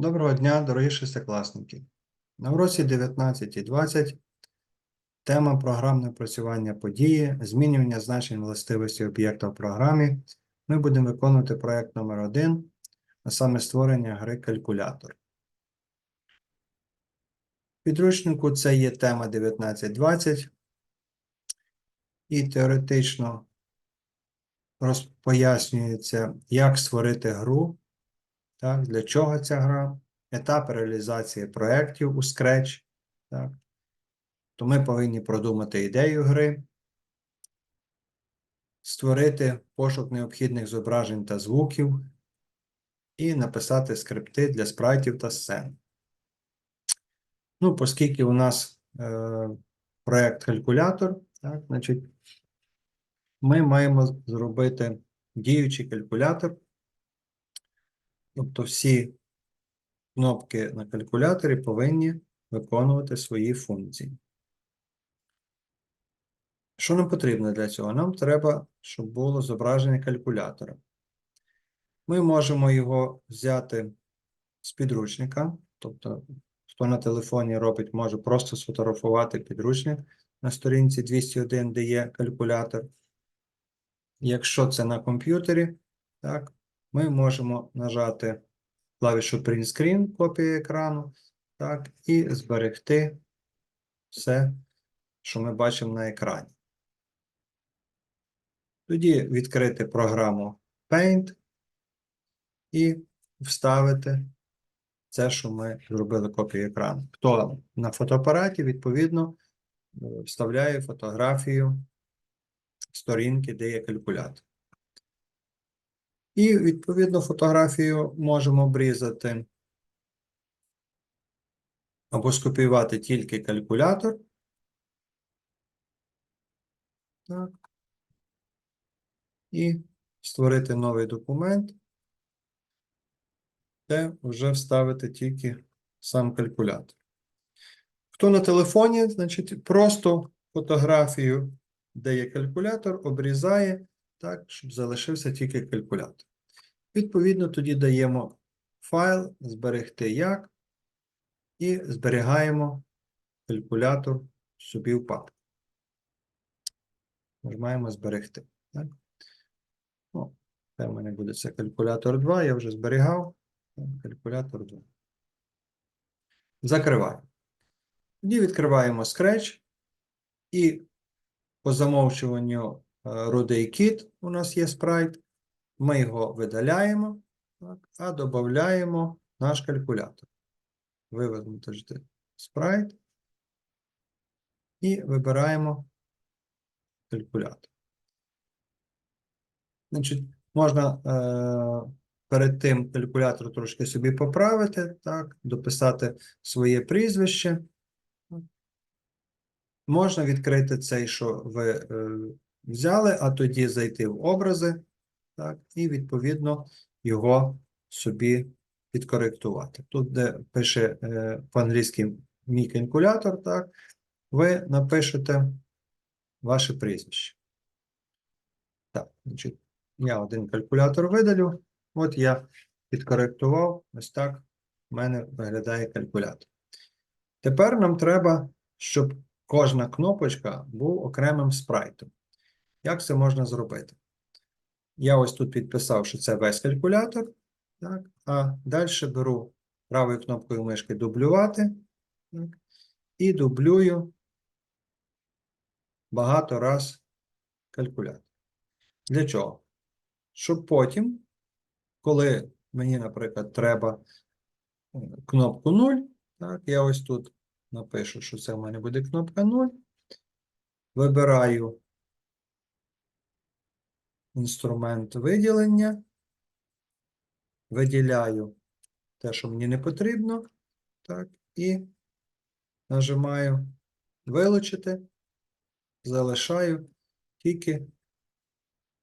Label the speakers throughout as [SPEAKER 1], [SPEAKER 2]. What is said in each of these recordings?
[SPEAKER 1] Доброго дня, дорогі шестикласники. На уроці 19 і 20 тема програмне опрацювання події, змінювання значень властивості об'єкта в програмі. Ми будемо виконувати проєкт номер 1 а саме створення гри калькулятор. Підручнику це є тема 1920. І теоретично пояснюється, як створити гру так, для чого ця гра, етап реалізації проєктів у Scratch. Так. То ми повинні продумати ідею гри, створити пошук необхідних зображень та звуків і написати скрипти для спрайтів та сцен. Ну, оскільки у нас е, проєкт калькулятор, так, значить, ми маємо зробити діючий калькулятор. Тобто всі кнопки на калькуляторі повинні виконувати свої функції. Що нам потрібно для цього? Нам треба, щоб було зображення калькулятора. Ми можемо його взяти з підручника, тобто, хто на телефоні робить, може просто сфотографувати підручник на сторінці 201, де є калькулятор. Якщо це на комп'ютері, так, ми можемо нажати клавішу Print Screen, копія екрану, так, і зберегти все, що ми бачимо на екрані. Тоді відкрити програму Paint і вставити це, що ми зробили копію екрану. Хто на фотоапараті, відповідно, е, вставляє фотографію сторінки, де є калькулятор. І, відповідно, фотографію можемо обрізати або скопіювати тільки калькулятор. Так. І створити новий документ, де вже вставити тільки сам калькулятор. Хто на телефоні, значить, просто фотографію, де є калькулятор, обрізає так, щоб залишився тільки калькулятор. Відповідно, тоді даємо файл зберегти як і зберігаємо калькулятор собі в папку. Нажимаємо зберегти. Так? Ну, це в мене буде це калькулятор 2, я вже зберігав. Калькулятор 2. Закриваємо. Тоді відкриваємо Scratch і по замовчуванню е, рудий у нас є спрайт. Ми його видаляємо, так, а додаємо наш калькулятор. Виведемо спрайт і вибираємо калькулятор. Значить, можна е, перед тим калькулятор трошки собі поправити, так, дописати своє прізвище. Можна відкрити цей, що ви е, взяли, а тоді зайти в образи, так, і відповідно його собі підкоректувати. Тут, де пише е, по-англійськи мій калькулятор, так, ви напишете ваше прізвище. Так, значить, я один калькулятор видалю. От я підкоректував. Ось так в мене виглядає калькулятор. Тепер нам треба, щоб кожна кнопочка був окремим спрайтом. Як це можна зробити? Я ось тут підписав, що це весь калькулятор. Так? А далі беру правою кнопкою мишки дублювати. Так? І дублюю багато раз калькулятор. Для чого? Щоб потім, коли мені, наприклад, треба е, кнопку 0, так, я ось тут напишу, що це в мене буде кнопка 0. Вибираю інструмент виділення, виділяю те, що мені не потрібно, так, і нажимаю вилучити, залишаю тільки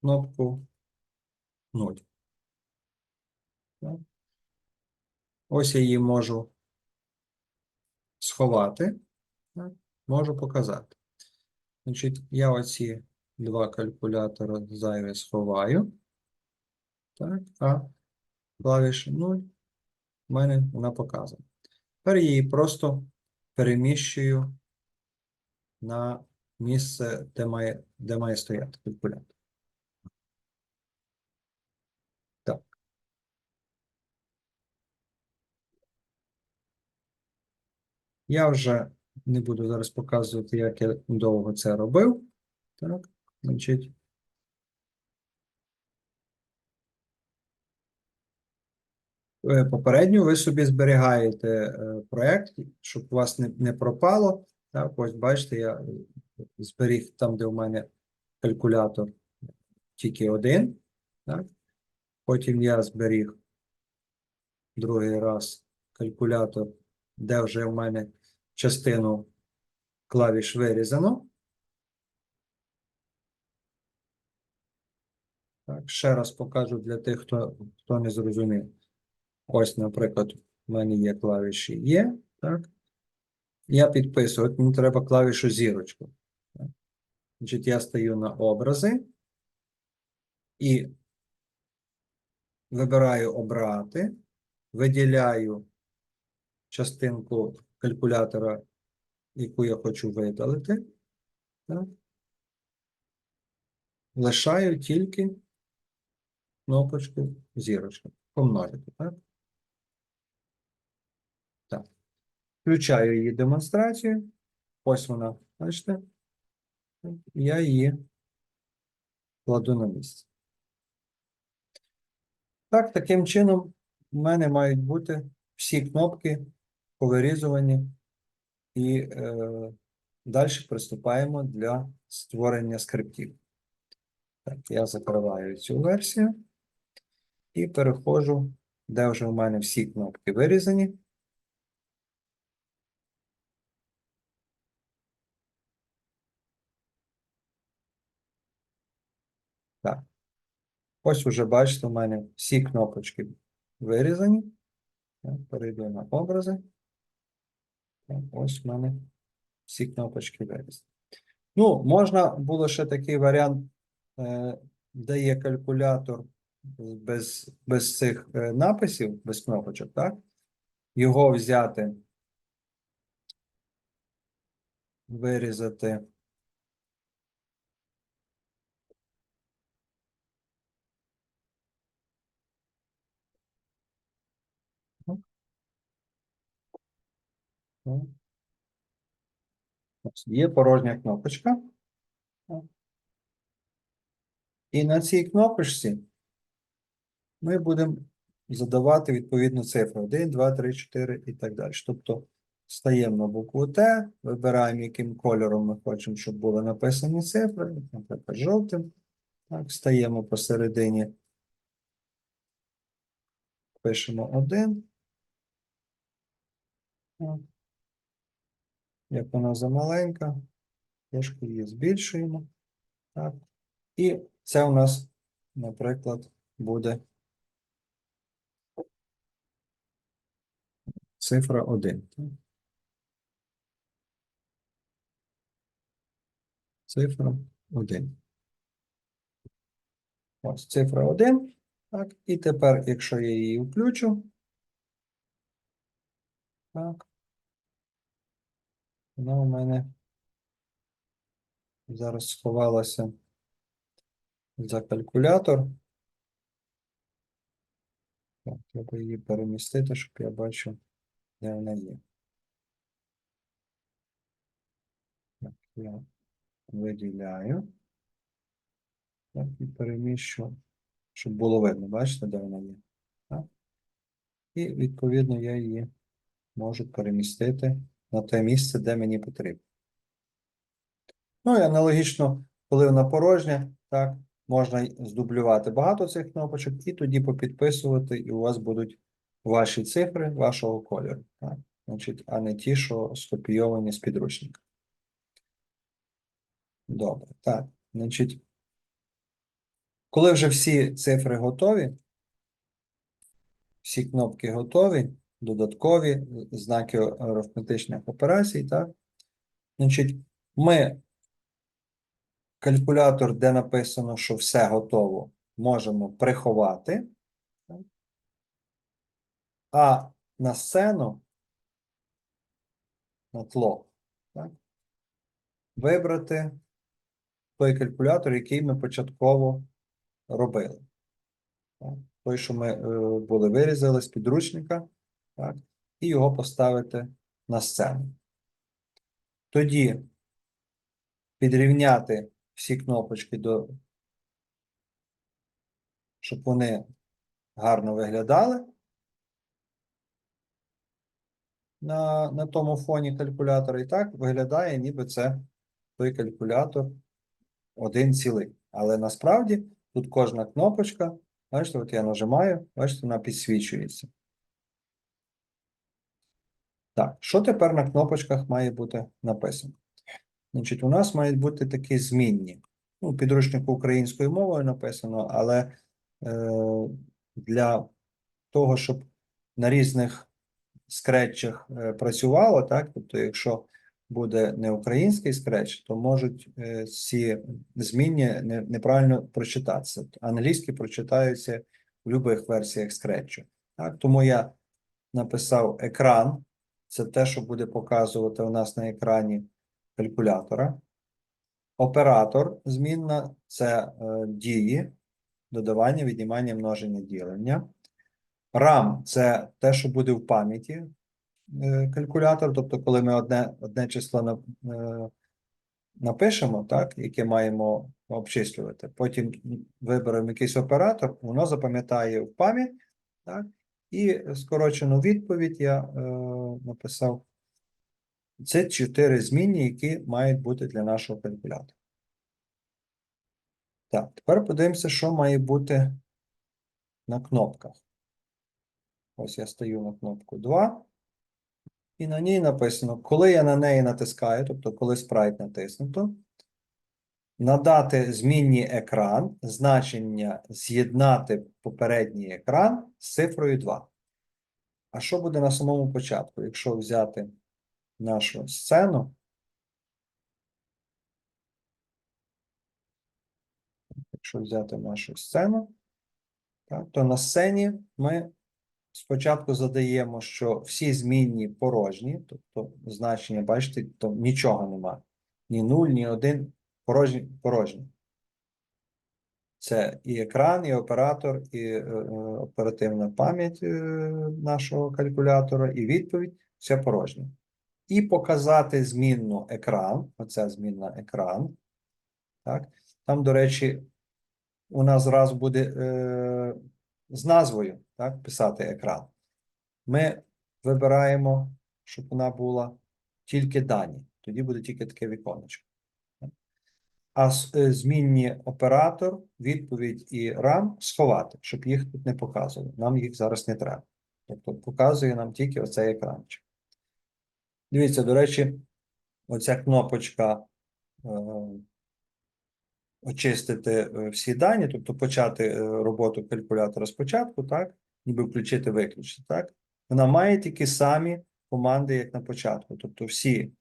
[SPEAKER 1] кнопку 0. Так. Ось я її можу сховати, так, можу показати. Значить, я оці два калькулятора зайві сховаю. Так, а клавішу 0 в мене вона показана. Тепер я її просто переміщую на місце, де має, де має стояти калькулятор. Так. Я вже не буду зараз показувати, як я довго це робив. Так, значить. Е, Попередньо ви собі зберігаєте е, проект, щоб у вас не, не пропало. Так, ось бачите, я зберіг там, де у мене калькулятор тільки один. Так? Потім я зберіг другий раз калькулятор, де вже в мене частину клавіш вирізано. Так, ще раз покажу для тих, хто, хто не зрозумів. Ось, наприклад, в мене є клавіші Є, так? Я підписую, от мені треба клавішу зірочку. Значить, я стаю на образи і вибираю обрати, виділяю частинку калькулятора, яку я хочу видалити. Так? Лишаю тільки кнопочку зірочку. Помножити, так? Так. Включаю її демонстрацію. Ось вона, бачите? Я її кладу на місце. Так, таким чином, в мене мають бути всі кнопки повирізувані, і е, далі приступаємо для створення скриптів. Так, я закриваю цю версію і переходжу, де вже в мене всі кнопки вирізані. Так. Ось уже бачите, у мене всі кнопочки вирізані. Перейду на образи. Ось у мене всі кнопочки вирізані. Ну, можна було ще такий варіант, е, де є калькулятор без, без цих е, написів, без кнопочок, так? Його взяти, вирізати. Є порожня кнопочка. І на цій кнопочці ми будемо задавати відповідну цифру 1, 2, 3, 4 і так далі. Тобто стаємо на букву Т, вибираємо, яким кольором ми хочемо, щоб були написані цифри, наприклад, жовтим. Так, стаємо посередині, пишемо 1. Так. Як вона замаленька, трошки її збільшуємо. Так. І це у нас, наприклад, буде цифра 1. Цифра 1. Ось цифра 1. Так, і тепер, якщо я її включу, так, вона у мене зараз сховалася за калькулятор. Так, треба її перемістити, щоб я бачив, де вона є. Так, я виділяю. Так, і переміщу, щоб було видно, бачите, де вона є. Так? І відповідно я її можу перемістити на те місце, де мені потрібно. Ну і аналогічно, коли вона порожня, так, можна здублювати багато цих кнопочок, і тоді попідписувати, і у вас будуть ваші цифри вашого кольору, так, значить, а не ті, що скопійовані з підручника. Добре, так, значить, коли вже всі цифри готові, всі кнопки готові, додаткові знаки арифметичних операцій, так? Значить, ми калькулятор, де написано, що все готово, можемо приховати. А на сцену, на тло, так? вибрати той калькулятор, який ми початково робили. Так? Той, що ми е, були вирізали з підручника, так? і його поставити на сцену. Тоді підрівняти всі кнопочки до, щоб вони гарно виглядали на, на тому фоні калькулятора. І так виглядає, ніби це той калькулятор один цілий. Але насправді тут кожна кнопочка, бачите, от я нажимаю, бачите, вона підсвічується. Так, що тепер на кнопочках має бути написано? Значить, у нас мають бути такі змінні. Ну, підручнику українською мовою написано, але е, для того, щоб на різних скретчах е, працювало, так, тобто, якщо буде не український скретч, то можуть е, ці змінні неправильно прочитатися. Англійські прочитаються в будь-яких версіях скретчу. Так, тому я написав екран. Це те, що буде показувати у нас на екрані калькулятора. Оператор змінна це е, дії, додавання, віднімання, множення, ділення. RAM це те, що буде в пам'яті е, калькулятора. Тобто, коли ми одне, одне число е, напишемо, так, яке маємо обчислювати, потім виберемо якийсь оператор, воно запам'ятає в пам'ять, так, і скорочену відповідь я е, написав. Це чотири змінні, які мають бути для нашого калькулятора. Так, тепер подивимося, що має бути на кнопках. Ось я стою на кнопку 2. І на ній написано, коли я на неї натискаю, тобто коли спрайт натиснуто, надати змінні екран, значення з'єднати попередній екран з цифрою 2. А що буде на самому початку, якщо взяти нашу сцену? Якщо взяти нашу сцену, так, то на сцені ми спочатку задаємо, що всі змінні порожні, тобто значення, бачите, то нічого немає. Ні 0, ні 1, порожні. порожні. Це і екран, і оператор, і е, е, оперативна пам'ять е, нашого калькулятора, і відповідь все порожнє. І показати змінну екран. Оця змінна екран. Так. Там, до речі, у нас зразу буде е, з назвою так, писати екран. Ми вибираємо, щоб вона була тільки дані. Тоді буде тільки таке віконечко. А е, змінні оператор, відповідь і RAM сховати, щоб їх тут не показували. Нам їх зараз не треба. Тобто показує нам тільки оцей екранчик. Дивіться, до речі, оця кнопочка е, очистити е, всі дані, тобто почати е, роботу калькулятора спочатку, так, ніби включити, виключити, так. Вона має такі самі команди, як на початку. Тобто всі е,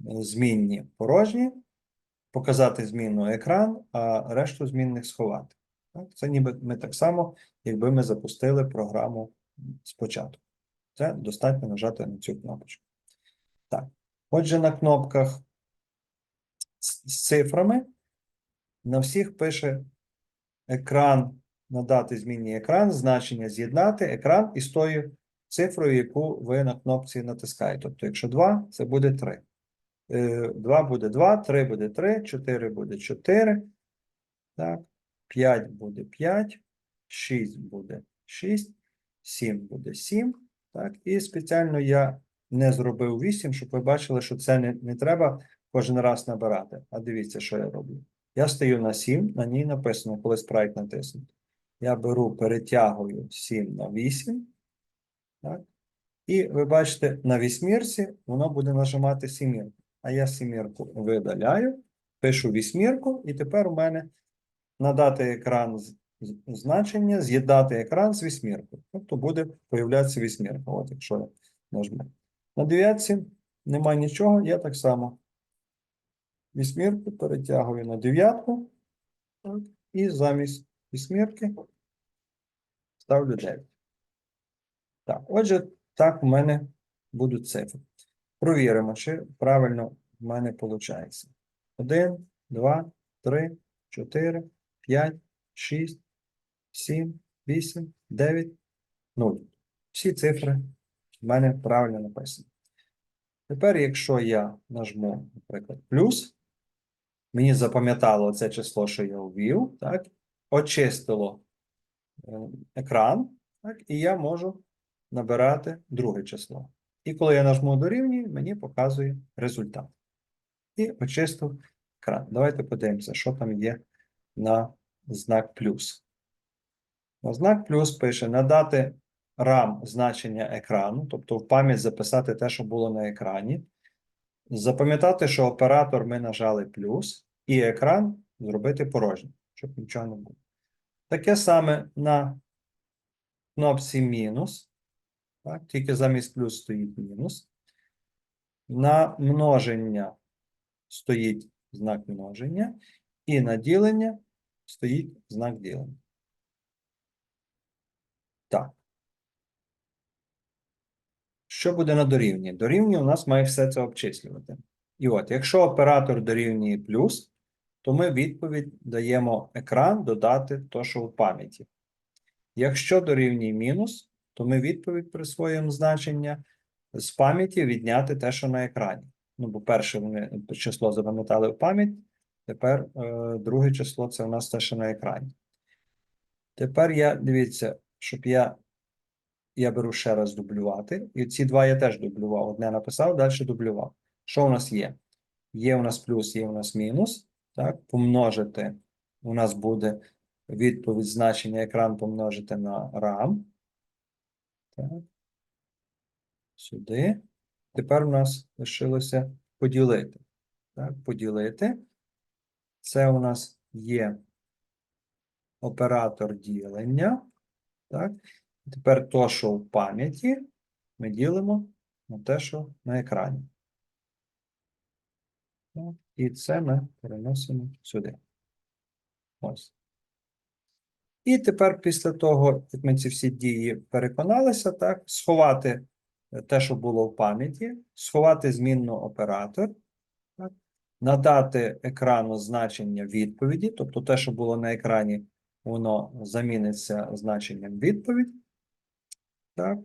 [SPEAKER 1] змінні порожні, показати змінну екран, а решту змінних сховати. Так? Це ніби ми так само, якби ми запустили програму спочатку. Це достатньо нажати на цю кнопочку. Так. Отже, на кнопках з з цифрами на всіх пише екран, надати змінні екран, значення з'єднати екран із тою цифрою, яку ви на кнопці натискаєте. Тобто, якщо 2, це буде 3. 2 буде 2, 3 буде 3, 4 буде 4, так, 5 буде 5, 6 буде 6, 7 буде 7. Так, і спеціально я не зробив 8, щоб ви бачили, що це не, не треба кожен раз набирати. А дивіться, що я роблю. Я стою на 7, на ній написано, коли спрайт натиснути. Я беру, перетягую 7 на 8. Так? І ви бачите, на вісьмірці воно буде нажимати сімірку. А я сімірку видаляю, пишу вісьмірку, і тепер у мене надати екран значення, з'єднати екран з вісьміркою. Тобто буде появлятися вісьмірка. От якщо я нажму. На дев'ятці немає нічого, я так само вісьмірку перетягую на дев'ятку. І замість вісьмірки ставлю 9. Так, отже, так у мене будуть цифри. Провіримо, чи правильно в мене виходить. 1, 2, 3, 4, 5, 6, 7, 8, 9, 0. Всі цифри в мене правильно написані. Тепер, якщо я нажму, наприклад, плюс, мені запам'ятало це число, що я ввів, так, очистило е, екран, так, і я можу набирати друге число. І коли я нажму дорівнює, мені показує результат. І очистив екран. Давайте подивимося, що там є на знак плюс. На знак плюс пише надати RAM значення екрану, тобто в пам'ять записати те, що було на екрані. Запам'ятати, що оператор ми нажали плюс, і екран зробити порожнім, щоб нічого не було. Таке саме на кнопці мінус. Так, тільки замість плюс стоїть мінус. На множення стоїть знак множення, і на ділення стоїть знак ділення. Так. Що буде на дорівнює? Дорівнює у нас має все це обчислювати. І от, якщо оператор дорівнює плюс, то ми відповідь даємо екран додати то, що в пам'яті. Якщо дорівнює мінус, то ми відповідь присвоюємо значення з пам'яті відняти те, що на екрані. Ну, бо перше ми число запам'ятали в пам'ять, тепер е, друге число це у нас те, що на екрані. Тепер я, дивіться, щоб я, я беру ще раз дублювати. І ці два я теж дублював. Одне написав, далі дублював. Що у нас є? Є у нас плюс, є у нас мінус. Так, помножити. У нас буде відповідь значення екран помножити на RAM. Так. Сюди. Тепер у нас лишилося поділити. Так, поділити. Це у нас є оператор ділення. Так. Тепер то, що в пам'яті, ми ділимо на те, що на екрані. І це ми переносимо сюди. Ось. І тепер, після того, як ми ці всі дії переконалися, так, сховати те, що було в пам'яті, сховати змінну оператор, так, надати екрану значення відповіді, тобто те, що було на екрані, воно заміниться значенням відповідь. Так.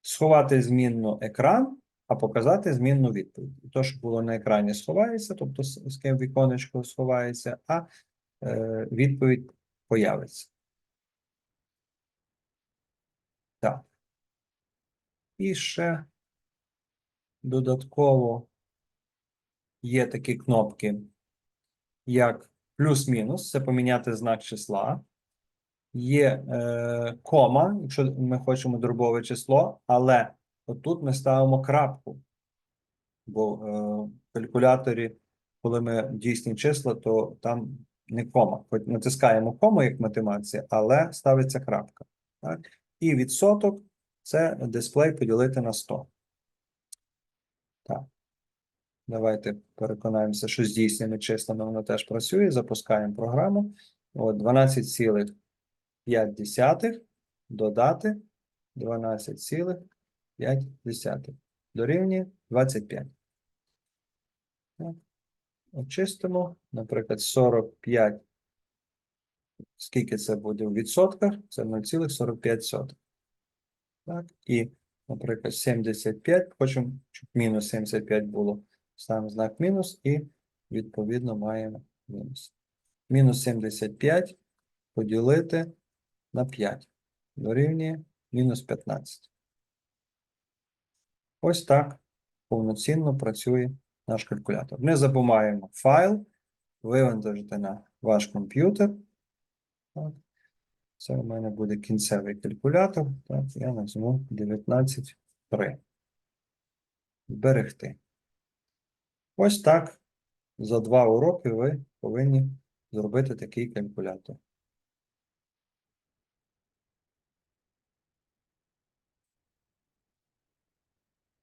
[SPEAKER 1] Сховати змінну екран, а показати змінну відповідь. І те, що було на екрані, сховається, тобто з ким віконечко сховається, а е, відповідь появиться. Так. І ще додатково є такі кнопки, як плюс-мінус, це поміняти знак числа. Є е, кома, якщо ми хочемо дробове число, але отут ми ставимо крапку. Бо е, в калькуляторі, коли ми дійсні числа, то там не кома. Хоч натискаємо кому, як математиці, але ставиться крапка. Так? І відсоток це дисплей поділити на 100. Так. Давайте переконаємося, що з дійсними числами воно теж працює. Запускаємо програму. От 12,5 додати 12,5 дорівнює 25. Так. Очистимо, наприклад, 45. Скільки це буде в відсотках? Це 0,45. Так, і, наприклад, 75. Хочемо, щоб мінус 75 було. Ставимо знак мінус і, відповідно, маємо мінус. Мінус 75 поділити на 5. Дорівнює мінус 15. Ось так повноцінно працює наш калькулятор. Не забуваємо файл, вивантажити на ваш комп'ютер. Це у мене буде кінцевий калькулятор. Так, я назву 19.3. Зберегти. Ось так. За два уроки ви повинні зробити такий калькулятор.